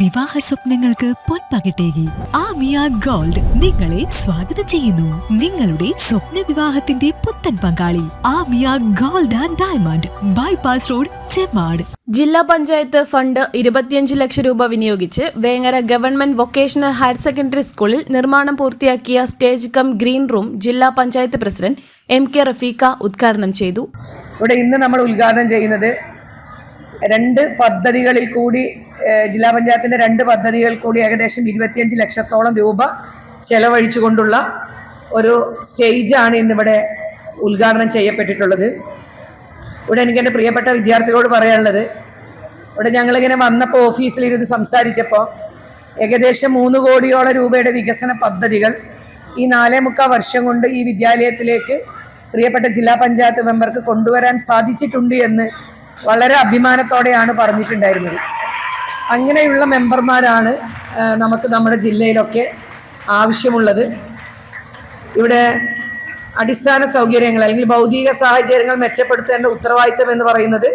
വിവാഹ സ്വപ്നങ്ങൾക്ക് പൊൻപകിട്ടേകി ആമിയ ഗോൾഡ് നിങ്ങളെ സ്വാഗതം ചെയ്യുന്നു. നിങ്ങളുടെ സ്വപ്ന വിവാഹത്തിന്റെ പുത്തൻ പങ്കാളി Amiya gold and diamond bypass road Chemmad ജില്ലാ പഞ്ചായത്ത് ഫണ്ട് ഇരുപത്തിയഞ്ച് ലക്ഷം രൂപ വിനിയോഗിച്ച് Vengara government vocational higher secondary സ്കൂളിൽ നിർമ്മാണം പൂർത്തിയാക്കിയ സ്റ്റേജ് കം ഗ്രീൻ റൂം ജില്ലാ panchayat president M K Rafeeqa ഉദ്ഘാടനം ചെയ്തു. ഇവിടെ ഇന്ന് നമ്മൾ ഉദ്ഘാടനം ചെയ്യുന്നത് രണ്ട് പദ്ധതികളിൽ കൂടി ജില്ലാ പഞ്ചായത്തിന്റെ രണ്ട് പദ്ധതികൾ കൂടി ഏകദേശം ഇരുപത്തിയഞ്ച് ലക്ഷത്തോളം രൂപ ചെലവഴിച്ചുകൊണ്ടുള്ള ഒരു സ്റ്റേജാണ് ഇന്നിവിടെ ഉദ്ഘാടനം ചെയ്യപ്പെട്ടിട്ടുള്ളത്. ഇവിടെ എനിക്ക് എന്റെ പ്രിയപ്പെട്ട വിദ്യാർത്ഥികളോട് പറയാനുള്ളത് ഇവിടെ ഞങ്ങളിങ്ങനെ വന്നപ്പോൾ ഓഫീസിലിരുന്ന് സംസാരിച്ചപ്പോൾ ഏകദേശം മൂന്ന് കോടിയോളം രൂപയുടെ വികസന പദ്ധതികൾ ഈ നാലേ മുക്കാൽ വർഷം കൊണ്ട് ഈ വിദ്യാലയത്തിലേക്ക് പ്രിയപ്പെട്ട ജില്ലാ പഞ്ചായത്ത് മെമ്പർക്ക് കൊണ്ടുവരാൻ സാധിച്ചിട്ടുണ്ട് എന്ന് വളരെ അഭിമാനത്തോടെയാണ് പറഞ്ഞിട്ടുണ്ടായിരുന്നത്. അങ്ങനെയുള്ള മെമ്പർമാരാണ് നമുക്ക് നമ്മുടെ ജില്ലയിലൊക്കെ ആവശ്യമുള്ളത്. ഇവിടെ അടിസ്ഥാന സൗകര്യങ്ങൾ അല്ലെങ്കിൽ ഭൗതിക സാഹചര്യങ്ങൾ മെച്ചപ്പെടുത്തേണ്ട ഉത്തരവാദിത്തം എന്ന് പറയുന്നത്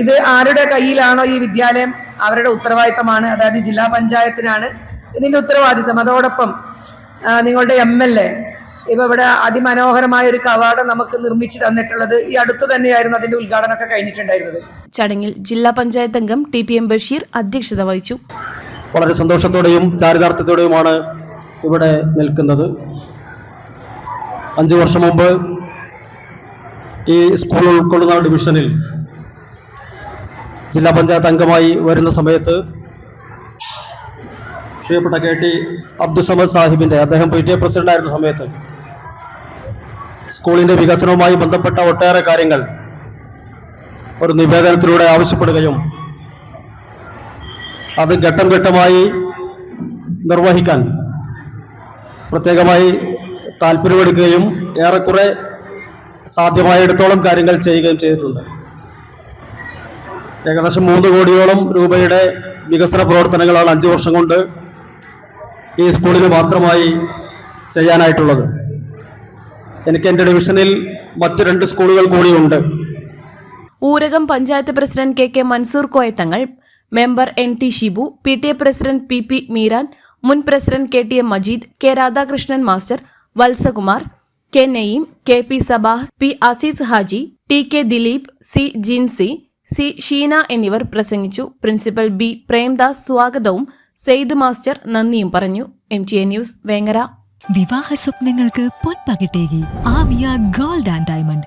ഇത് ആരുടെ കയ്യിലാണോ ഈ വിദ്യാലയം അവരുടെ ഉത്തരവാദിത്തമാണ് അതായത് ജില്ലാ പഞ്ചായത്തിനാണ് ഇതിന്റെ ഉത്തരവാദിത്തം. അതോടൊപ്പം നിങ്ങളുടെ എം എൽ എ ഇപ്പം ഇവിടെ അതിമനോഹരമായ ഒരു കവാടം നമുക്ക് നിർമ്മിച്ചു തന്നിട്ടുള്ളത് ഈ അടുത്ത് തന്നെയായിരുന്നു അതിന്റെ ഉദ്ഘാടനം ഒക്കെ കഴിഞ്ഞിട്ടുണ്ടായിരുന്നത്. ചടങ്ങിൽ ജില്ലാ പഞ്ചായത്ത് അംഗം ടി പി എം ബഷീർ അധ്യക്ഷത വഹിച്ചു. വളരെ സന്തോഷത്തോടെയും ചാരിതാർത്ഥ്യത്തോടെയുമാണ് ഇവിടെ നിൽക്കുന്നത്. അഞ്ച് വർഷം മുമ്പ് ഈ സ്കൂൾ ഉൾക്കൊള്ളുന്ന ഡിവിഷനിൽ ജില്ലാ പഞ്ചായത്ത് അംഗമായി വരുന്ന സമയത്ത് പ്രിയപ്പെട്ട കെ ടി അബ്ദുസമദ് സാഹിബിന്റെ അദ്ദേഹം പി ടി എ പ്രസിഡന്റായിരുന്ന സമയത്ത് സ്കൂളിന്റെ വികസനവുമായി ബന്ധപ്പെട്ട ഒട്ടേറെ കാര്യങ്ങൾ ഒരു നിവേദനത്തിലൂടെ ആവശ്യപ്പെടുകയും അത് ഘട്ടം ഘട്ടമായി നിർവഹിക്കാൻ പ്രത്യേകമായി താല്പര്യമെടുക്കുകയും ഏറെക്കുറെ സാധ്യമായിടത്തോളം കാര്യങ്ങൾ ചെയ്യുകയും ചെയ്തിട്ടുണ്ട്. ഏകദേശം മൂന്ന് കോടിയോളം രൂപയുടെ വികസന പ്രവർത്തനങ്ങളാണ് അഞ്ച് വർഷം കൊണ്ട് ഈ സ്കൂളിന് മാത്രമായി ചെയ്യാനായിട്ടുള്ളത്. എനിക്ക് എന്റെ ഡിവിഷനിൽ മറ്റ് രണ്ട് സ്കൂളുകൾ കൂടിയുണ്ട് Urakam panchayat president K K Mansoor Koyathangal member N T Shibu P T A president P P Meeran മുൻ president K T M Majeed K Radhakrishnan master Valsakumar K Naeem K P Sabah P Azeez Haji T K Dileep C Jincy C Sheena എന്നിവർ പ്രസംഗിച്ചു. Principal B Premdas സ്വാഗതവും Syed master നന്ദിയും പറഞ്ഞു. M T A news Vengara. വിവാഹ സ്വപ്നങ്ങൾക്ക് പൊൻപകിട്ടേകി. Amiya gold and diamond.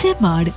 Chemmad